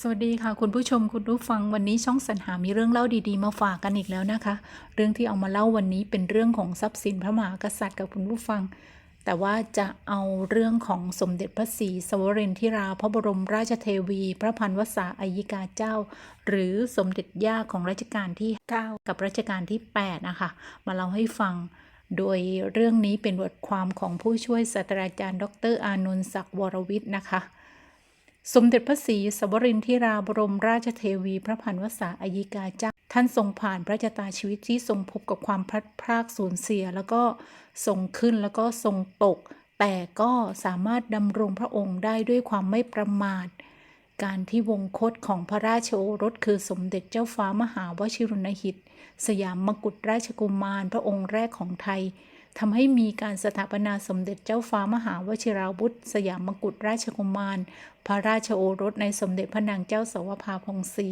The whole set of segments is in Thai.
สวัสดีค่ะคุณผู้ชมคุณผู้ฟังวันนี้ช่องสรรหามีเรื่องเล่าดีๆ มาฝากกันอีกแล้วนะคะ เรื่องที่เอามาเล่าวันนี้เป็นเรื่องของทรัพย์สินพระมหากษัตริย์กับคุณผู้ฟัง แต่ว่าจะเอาเรื่องของสมเด็จพระศรีสวรินทิราพระบรมราชเทวี พระพันวษาอัยิกาเจ้า หรือสมเด็จย่าของรัชกาลที่ 9 กับรัชกาลที่ 8 นะคะ มาเล่าให้ฟังโดยเรื่องนี้เป็นบทความของผู้ช่วยศาสตราจารย์ ดรอานนท์ศักดิ์วรวิทย์นะคะ สมเด็จพระศรีสวรินทิราบรมราชเทวี พระพันวษาอัยิกาเจ้า ท่านทรงผ่านพระชะตาชีวิตที่ทรงพบกับความพลัดพรากสูญเสีย แล้วก็ทรงขึ้นแล้วก็ทรงตก แต่ก็สามารถดำรงพระองค์ได้ด้วยความไม่ประมาท การที่วงคตของพระราชโอรสคือสมเด็จเจ้าฟ้ามหาวชิรุณหิต สยามมกุฎราชกุมารพระองค์แรกของไทย ทำให้มีการสถาปนาสมเด็จเจ้าฟ้ามหาวชิราวุธ สยามมกุฎราชกุมาร พระราชโอรสในสมเด็จพระนางเจ้าสาวภาพงศรี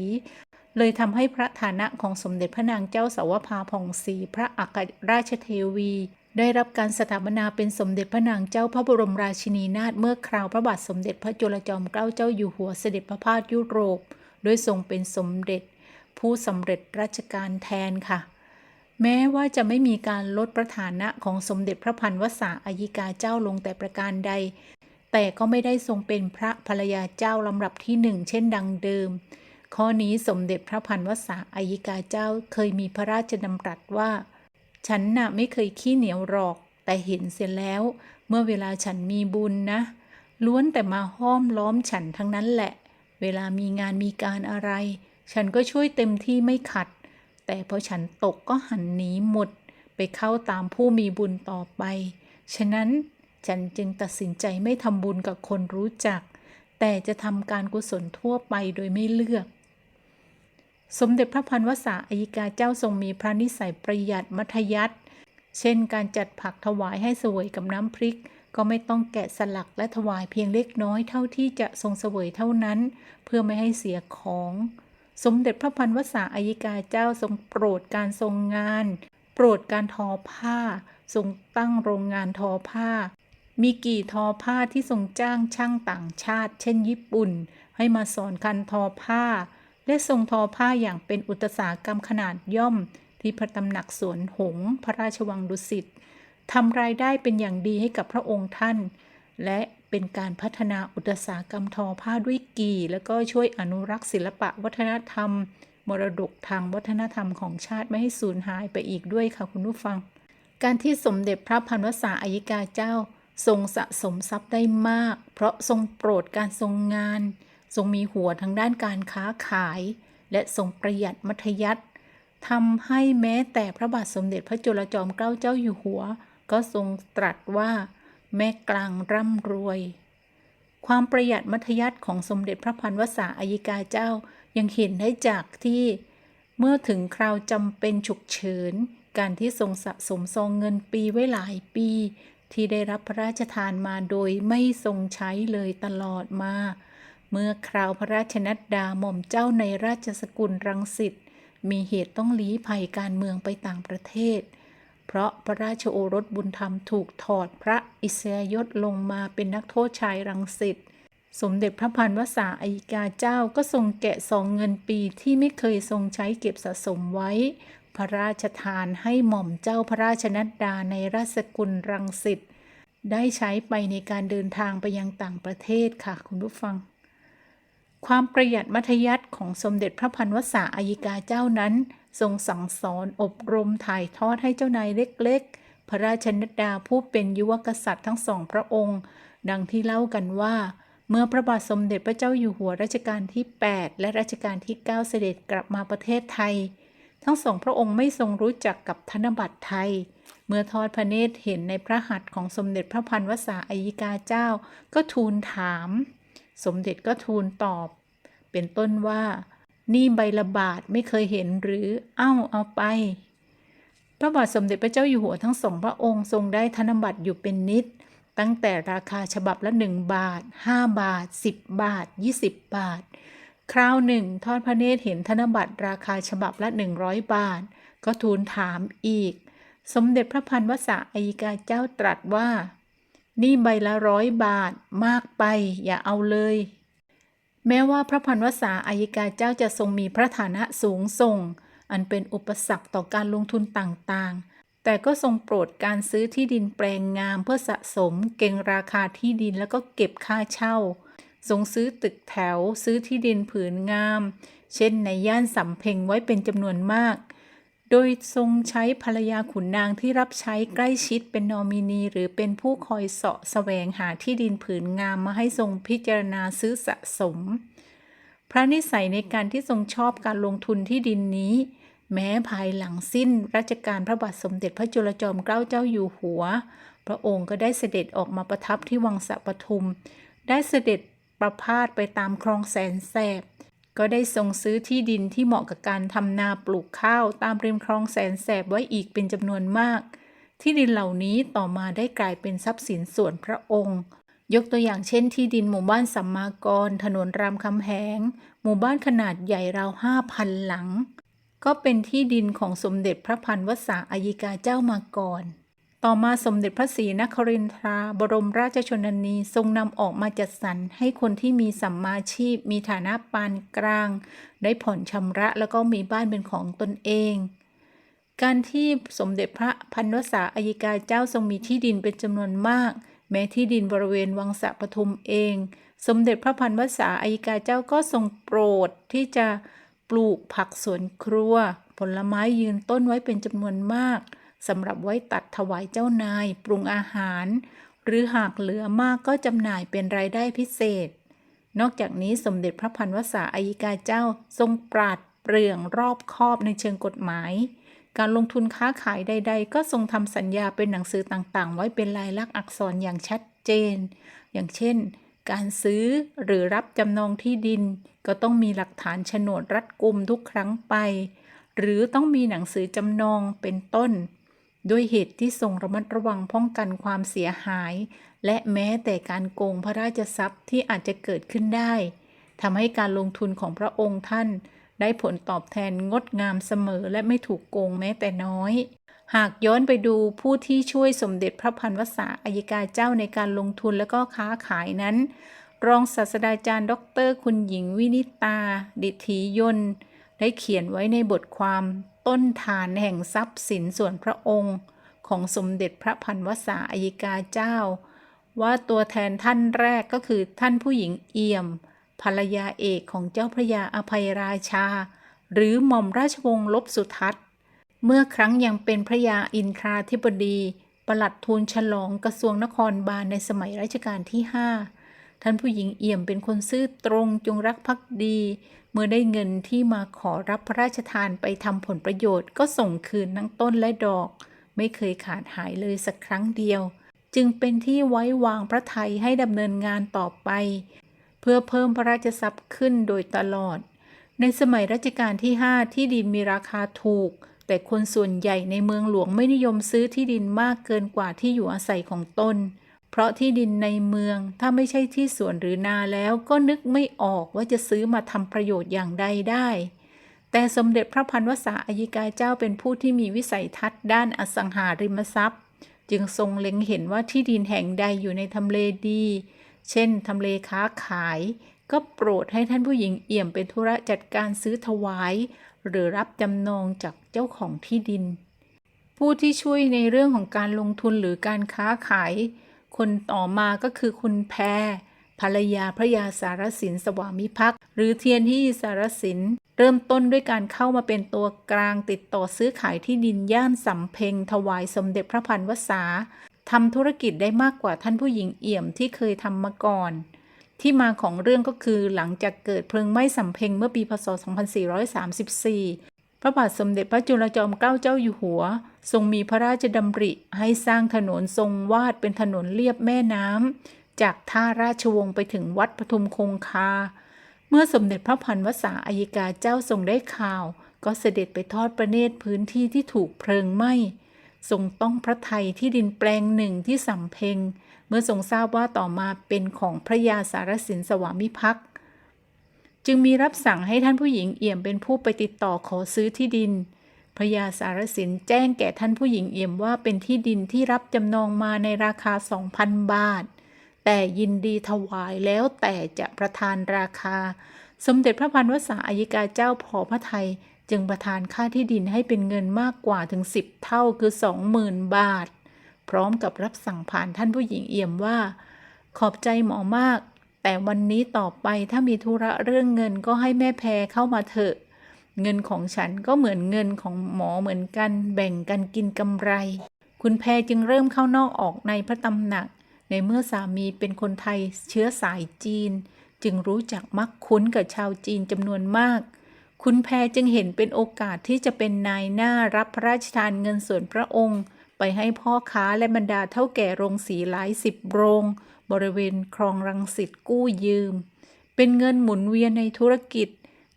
เลยทำให้พระฐานะของสมเด็จพระนางเจ้าสาวภาพงศรีพระอัครราชเทวี ได้รับการสถาปนาเป็นสมเด็จพระนางเจ้าพระบรมราชินีนาถเมื่อคราวพระบาทสมเด็จพระจุลจอมเกล้าเจ้าอยู่หัวเสด็จประพาสยุโรป โดยทรงเป็นสมเด็จผู้สำเร็จราชการแทนค่ะ แม้ว่าจะไม่มีการลดประฐานะของสมเด็จพระพันวษาอายิกาเจ้าลงแต่ประการใด แต่ก็ไม่ได้ทรงเป็นพระภรรยาเจ้าลำดับที่หนึ่งเช่นดังเดิม ข้อนี้สมเด็จพระพันวษาอายิกาเจ้าเคยมีพระราชดำรัสว่า ฉันน่ะไม่เคยขี้เหนียวหรอก แต่เห็นเสียแล้ว เมื่อเวลาฉันมีบุญนะ ล้วนแต่มาห้อมล้อมฉันทั้งนั้นแหละ เวลามีงานมีการอะไร ฉันก็ช่วยเต็มที่ไม่ขัด แต่พอฉันตกก็หันหนีหมด ไปเข้าตามผู้มีบุญต่อไป ฉะนั้นฉันจึงตัดสินใจไม่ทำบุญกับคนรู้จัก แต่จะทำการกุศลทั่วไปโดยไม่เลือก สมเด็จพระพันวษาอัยกาเจ้าทรงมีพระนิสัยประหยัดมัธยัติเช่น การจัดผักถวายให้สวยกับน้ำพริก ก็ไม่ต้องแกะสลักและถวายเพียงเล็กน้อยเท่าที่จะทรงเสวยเท่านั้น เพื่อไม่ให้เสียของ สมเด็จพระพันวษาอัยกาเจ้าทรงโปรดการทรงงาน โปรดการทอผ้า ทรงตั้งโรงงานทอผ้า มีกี่ทอผ้าที่ทรงจ้างช่างต่างชาติ เช่น ญี่ปุ่น ให้มาสอนการทอผ้า และทรงทอผ้าอย่างเป็นอุตสาหกรรมขนาดย่อม ที่พระตำหนักสวนหง พระราชวังดุสิตทำรายได้เป็นอย่างดีให้กับพระองค์ท่าน และ เป็นการพัฒนาอุตสาหกรรมทอผ้าด้วยกีแล้วก็ช่วยอนุรักษ์ศิลปะวัฒนธรรม มรดกทางวัฒนธรรมของชาติไม่ให้สูญหายไปอีกด้วยค่ะคุณผู้ฟัง การที่สมเด็จพระพันวษาอัยกาเจ้า ทรงสะสมทรัพย์ได้มาก เพราะทรงโปรดการทรงงาน ทรงมีหัวทางด้านการค้าขาย และทรงประหยัดมัธยัติทำให้แม้แต่พระบาทสมเด็จพระจุลจอมเกล้าเจ้าอยู่หัว ก็ทรงตรัสว่า แม่กลางร่ำรวย ความประหยัดมัธยัติของสมเด็จพระพันวษาอัยกาเจ้ายังเห็นได้จากที่เมื่อถึงคราวจำเป็นฉุกเฉิน การที่ทรงสะสมซองเงินปีไว้หลายปี ที่ได้รับพระราชทานมาโดยไม่ทรงใช้เลยตลอดมา เมื่อคราวพระราชนัดดาหม่อมเจ้าในราชสกุลรังสิตมีเหตุต้องลี้ภัยการเมืองไปต่างประเทศ เพราะพระราชโอรสบุญธรรมถูกถอดพระอิสริยยศลงมาเป็นนักโทษชายรังสิตสมเด็จพระพันวษาอัยกาเจ้าก็ทรงแกะซองเงินปีที่ไม่เคยทรงใช้เก็บสะสมไว้ พระราชทานให้หม่อมเจ้าพระราชนัดดาในราชสกุลรังสิตได้ใช้ไปในการเดินทางไปยังต่างประเทศค่ะคุณผู้ฟัง ความประหยัดมัธยัติของสมเด็จพระพันวษาอายิกาเจ้านั้น ทรงสั่งสอนอบรมถ่ายทอดให้เจ้านายเล็กๆ พระราชนดาผู้เป็นยุวกษัตริย์ทั้งสองพระองค์ ดังที่เล่ากันว่า เมื่อพระบาทสมเด็จพระเจ้าอยู่หัวรัชกาลที่ 8 และรัชกาลที่ 9 เสด็จกลับมาประเทศไทย ทั้งสองพระองค์ไม่ทรงรู้จักกับธนบัตรไทย เมื่อทอดพระเนตรเห็นในพระหัตถ์ของสมเด็จพระพันวษาอัยกาเจ้า ก็ทูลถาม สมเด็จก็ทูลตอบ เป็นต้นว่า นี่ใบละบาทไม่เคยเห็นหรือ เอ้าเอาไป พระบาทสมเด็จพระเจ้าอยู่หัวทั้งสองพระองค์ทรงได้ธนบัตรอยู่เป็นนิด ตั้งแต่ราคาฉบับละ 1 บาท 5 บาท 10 บาท 20 บาท คราวหนึ่ง ทอดพระเนตรเห็นธนบัตรราคาฉบับละ 100 บาท ก็ทูลถามอีก สมเด็จพระพันวษาอัยกาเจ้าตรัสว่า นี่ใบละร้อยบาทมากไปอย่าเอาเลย แม้ว่าพระพันวษาอายิกาเจ้าจะทรงมีพระฐานะสูงส่ง อันเป็นอุปสรรคต่อการลงทุนต่างๆ แต่ก็ทรงโปรดการซื้อที่ดินแปลงงามเพื่อสะสมเก่งราคาที่ดินแล้วก็เก็บค่าเช่า ทรงซื้อตึกแถว ซื้อที่ดินผืนงาม เช่นในย่านสำเพ็งไว้เป็นจำนวนมาก โดยทรงใช้ภรรยาขุนนางที่รับใช้ใกล้ชิดเป็นนอมินี หรือเป็นผู้คอยเสาะแสวงหาที่ดินผืนงามมาให้ทรงพิจารณาซื้อสะสม พระนิสัยในการที่ทรงชอบการลงทุนที่ดินนี้ แม้ภายหลังสิ้นรัชกาลพระบาทสมเด็จพระจุลจอมเกล้าเจ้าอยู่หัว พระองค์ก็ได้เสด็จออกมาประทับที่วังสะปทุม ได้เสด็จประพาสไปตามคลองแสนแสบ ก็ได้ทรงซื้อที่ดินที่เหมาะกับการทำนาปลูกข้าวตามริมคลองแสนแสบไว้อีกเป็นจำนวนมาก ที่ดินเหล่านี้ต่อมาได้กลายเป็นทรัพย์สินส่วนพระองค์ ยกตัวอย่างเช่นที่ดินหมู่บ้านสัมมากร ถนนรามคำแหง หมู่บ้านขนาดใหญ่ราวห้าพันหลัง ก็เป็นที่ดินของสมเด็จพระพันวษาอายิกาเจ้ามาก่อน ต่อมาสมเด็จพระศรีนครินทราบรมราชชนนีทรงนำออกมาจัดสรรให้คนที่มีสัมมาชีพ มีฐานะปานกลาง ได้ผ่อนชำระแล้วก็มีบ้านเป็นของตนเอง การที่สมเด็จพระพันวษาอายิกาเจ้าทรงมีที่ดินเป็นจำนวนมาก แม้ที่ดินบริเวณวังสะปทุมเอง สมเด็จพระพันวษาอายิกาเจ้าก็ทรงโปรดที่จะปลูกผักสวนครัว ผลไม้ยืนต้นไว้เป็นจำนวนมาก สำหรับไว้ตัดถวายเจ้านาย ปรุงอาหาร หรือหากเหลือมากก็จำหน่ายเป็นรายได้พิเศษ นอกจากนี้สมเด็จพระพันวษาอายิกาเจ้าทรงปราดเปรื่องรอบคอบในเชิงกฎหมาย การลงทุนค้าขายใด ๆ ก็ทรงทำสัญญาเป็นหนังสือต่างๆ ไว้เป็นลายลักษณ์อักษรอย่างชัดเจน อย่างเช่น การซื้อหรือรับจำนองที่ดิน ก็ต้องมีหลักฐานโฉนดรัดกุมทุกครั้งไป หรือต้องมีหนังสือจำนองเป็นต้น ด้วยเหตุที่ทรงระมัดระวังป้องกันความเสียหาย และแม้แต่การโกงพระราชทรัพย์ที่อาจจะเกิดขึ้นได้ทำให้การลงทุนของพระองค์ท่าน ได้ผลตอบแทนงดงามเสมอและไม่ถูกโกงแม้แต่น้อย หากย้อนไปดูผู้ที่ช่วยสมเด็จพระพันวษาอัยกาเจ้าในการลงทุนและก็ค้าขายนั้น รองศาสตราจารย์ ดร คุณหญิงวินิตา ดิถียนได้เขียนไว้ในบทความ ต้นฐานแห่งทรัพย์สินส่วนพระองค์ของสมเด็จพระพันวษาอัยกาเจ้า ว่าตัวแทนท่านแรกก็คือท่านผู้หญิงเอี่ยม ภรรยาเอกของเจ้าพระยาอภัยราชา หรือหม่อมราชวงศ์ลบสุทัศน์ เมื่อครั้งยังเป็นพระยาอินทราธิบดีประหลัดทูลฉลองกระทรวงนครบาลในสมัยรัชกาลที่ห้าท่านผู้หญิงเอี่ยมเป็นคนซื่อตรงจงรักภักดี เมื่อได้เงินที่มาขอรับพระราชทานไปทำผลประโยชน์ก็ส่งคืนทั้งต้นและดอก ไม่เคยขาดหายเลยสักครั้งเดียว จึงเป็นที่ไว้วางพระทัยให้ดำเนินงานต่อไป เพื่อเพิ่มพระราชทรัพย์ขึ้นโดยตลอด ในสมัยรัชกาลที่ 5 ที่ดินมีราคาถูก แต่คนส่วนใหญ่ในเมืองหลวงไม่นิยมซื้อที่ดินมากเกินกว่าที่อยู่อาศัยของตน เพราะที่ดินในเมืองถ้าไม่ใช่ที่สวนหรือนาแล้วก็นึกไม่ออกว่าจะซื้อมาทำประโยชน์อย่างใดได้ แต่สมเด็จพระพันวษาอายิกาเจ้าเป็นผู้ที่มีวิสัยทัศน์ด้านอสังหาริมทรัพย์ จึงทรงเล็งเห็นว่าที่ดินแห่งใดอยู่ในทำเลดี เช่นทำเลค้าขาย ก็โปรดให้ท่านผู้หญิงเอี่ยมเป็นธุระจัดการซื้อถวาย หรือรับจำนองจากเจ้าของที่ดิน ผู้ที่ช่วยในเรื่องของการลงทุนหรือการค้าขาย คนต่อมาก็คือคุณแพรภรรยาพระยาสารสินสวามิภักดิ์หรือเทียนที่สารสิน เริ่มต้นด้วยการเข้ามาเป็นตัวกลางติดต่อซื้อขายที่ดินย่านสำเพ็งถวายสมเด็จพระพันวษาทำธุรกิจได้มากกว่าท่านผู้หญิงเอี่ยมที่เคยทำมาก่อน ที่มาของเรื่องก็คือหลังจากเกิดเพลิงไหม้สำเพ็งเมื่อปีพศ 2434 พระบาทสมเด็จพระจุลจอมเกล้าเจ้าอยู่หัว ทรงมีพระราชดำริให้สร้างถนนทรงวาดเป็นถนนเลียบแม่น้ำจากท่าราชวงศ์ไปถึงวัดปทุมคงคา เมื่อสมเด็จพระพันวษาอัยกาเจ้าทรงได้ข่าว ก็เสด็จไปทอดประเนตรพื้นที่ที่ถูกเพลิงไหม้ทรงต้องพระไทยที่ดินแปลงหนึ่งที่สำเพ็ง เมื่อทรงทราบว่าต่อมาเป็นของพระยาสารสินสวามิภักดิ์จึงมีรับสั่งให้ท่านผู้หญิงเอี่ยมเป็นผู้ไปติดต่อขอซื้อที่ดิน พระยาสารสินแจ้งแก่ท่านผู้หญิงเอี่ยมว่าเป็นที่ดินที่รับจำนองมาในราคา2,000บาท แต่ยินดีถวายแล้วแต่จะประทานราคา สมเด็จพระพันวษาอัยกาเจ้าพอพระไทยจึงประทานค่าที่ดินให้เป็นเงินมากกว่าถึง10เท่าคือ20,000บาท พร้อมกับรับสั่งผ่านท่านผู้หญิงเอี่ยมว่า ขอบใจหมอมาก แต่วันนี้ต่อไปถ้ามีธุระเรื่องเงินก็ให้แม่แพรเข้ามาเถอะ เงินของฉันก็เหมือนเงินของหมอเหมือนกัน แบ่งกันกินกำไร คุณแพรจึงเริ่มเข้านอกออกในพระตำหนัก ในเมื่อสามีเป็นคนไทยเชื้อสายจีน จึงรู้จักมักคุ้นกับชาวจีนจำนวนมาก คุณแพรจึงเห็นเป็นโอกาสที่จะเป็นนายหน้ารับพระราชทานเงินส่วนพระองค์ ไปให้พ่อค้าและบรรดาเท่าแก่โรงสีหลายสิบโรง บริเวณคลองรังสิตกู้ยืม เป็นเงินหมุนเวียนในธุรกิจ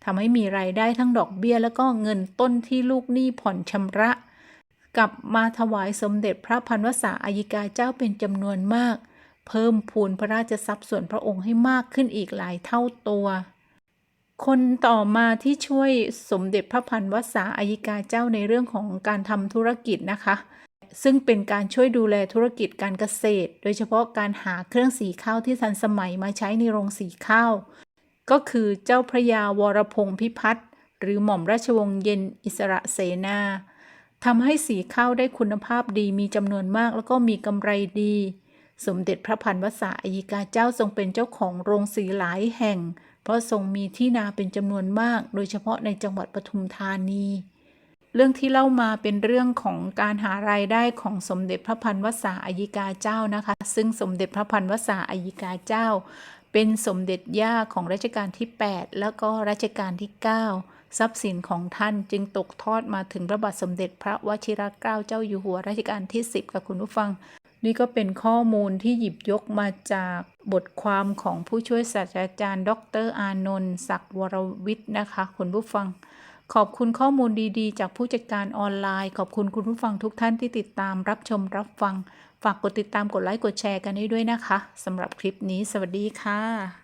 ทำให้มีรายได้ทั้งดอกเบี้ย แล้วก็เงินต้นที่ลูกหนี้ผ่อนชำระ กลับมาถวายสมเด็จพระพันวษาอายิกาเจ้าเป็นจำนวนมาก เพิ่มพูนพระราชทรัพย์ส่วนพระองค์ให้มากขึ้นอีกหลายเท่าตัว คนต่อมาที่ช่วยสมเด็จพระพันวษาอายิกาเจ้าในเรื่องของการทำธุรกิจนะคะ ซึ่งเป็นการช่วยดูแลธุรกิจการเกษตร โดยเฉพาะการหาเครื่องสีข้าวที่ทันสมัยมาใช้ในโรงสีข้าว ก็คือเจ้าพระยาวรพงศ์พิพัฒน์หรือหม่อมราชวงศ์เย็นอิสระเสนาทำให้สีข้าวได้คุณภาพดีมีจำนวนมากแล้วก็มีกำไรดี สมเด็จพระพันวษาอัยกาเจ้าทรงเป็นเจ้าของโรงสีหลายแห่ง เพราะทรงมีที่นาเป็นจำนวนมาก โดยเฉพาะในจังหวัดปทุมธานีเรื่องที่เล่ามาเป็นเรื่องของการหารายได้ของสมเด็จพระพันวษาอัยกาเจ้านะคะ ซึ่งสมเด็จพระพันวษาอัยกาเจ้า เป็นสมเด็จย่าของรัชกาลที่ 8 แล้วก็รัชกาลที่ 9 ทรัพย์สินของท่านจึงตกทอดมาถึงพระบาทสมเด็จพระวชิรเกล้าเจ้าอยู่หัวรัชกาลที่ 10ค่ะคุณผู้ฟัง นี่ก็เป็นข้อมูลที่หยิบยกมาจากบทความของผู้ช่วยศาสตราจารย์ ดรอานนท์ศักดิ์วรวิทย์นะคะคุณผู้ฟังขอบคุณข้อมูลดีๆ จากผู้จัดการออนไลน์ ขอบคุณคุณผู้ฟังทุกท่านที่ติดตามรับชมรับฟัง ฝากกดติดตามกดไลค์กดแชร์กันให้ด้วยนะคะสำหรับคลิปนี้ สวัสดีค่ะ